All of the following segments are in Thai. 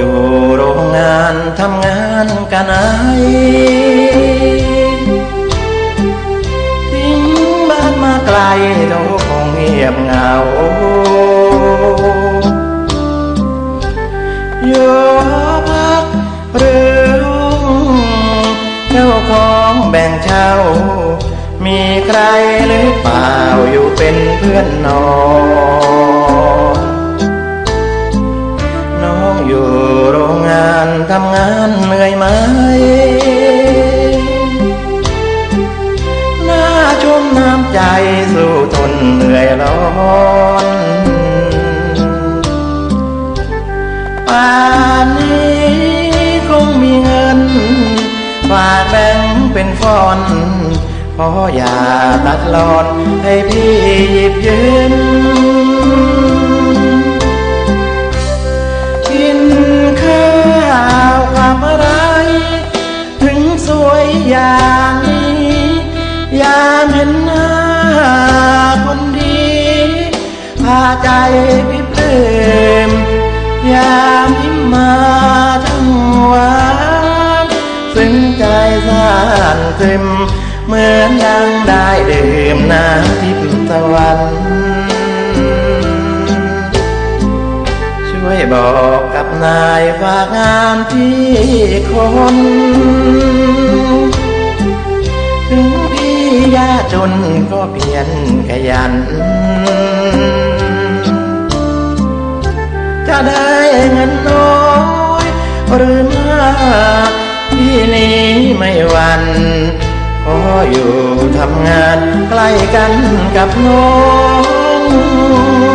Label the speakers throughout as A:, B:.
A: อยู่โรงงานทำงานกันไอทิ้งบ้านมาไกลเราคงเงียบเหงาอยู่พักหรืองเจ้าของแบ่งเช่า มีใครหรือเปล่าอยู่เป็นเพื่อนนอน อยู่โรงงานทำงานเหนื่อยไหม น่าชมน้ำใจสู้ทนเหนื่อยร้อนป่านนี้คงมีเงินฝากแบงเป็นฟอนเพราะอย่าตัดหลอนให้พี่หยิบยืม ใจพิปลืมยามยิ้มมาทั้งวันซึ้งใจสั่นครึมเหมือนยังได้ดื่มน้ำทิพย์ตะวันช่วยบอกกับนายฝากงานที่คนถึงพี่ยากจนก็เพียรขยัน จะได้เงินน้อยหรือมากที่นี้ไม่หวันขออยู่ทำงานใกล้กันกับน้อง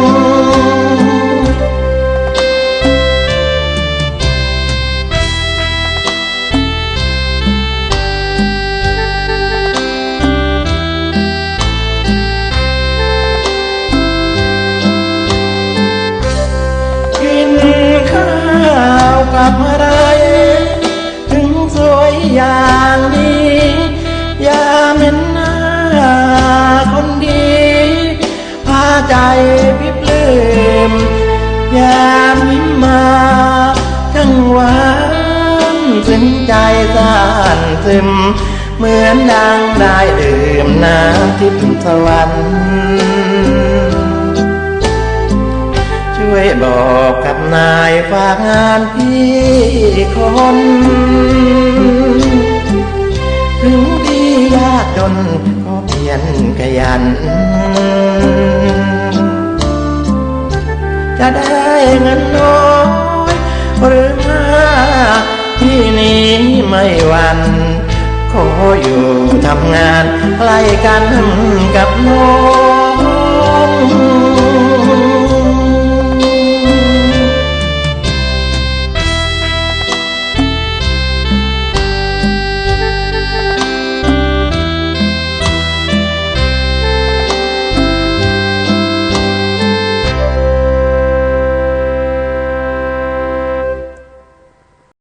A: ใจพิปลื้มยามยิ้มมาทั้งวันซึ้งใจสั่นซึม เหมือนดังได้ดื่มน้ำทิพย์สวรรค์ช่วยบอกกับนายฝากงานพี่คนถึงพี่ยากจนก็เพียรขยัน จะได้เงินน้อยหรือมากที่นี้ไม่วันขออยู่ทำงานใกล้กันกับน้อง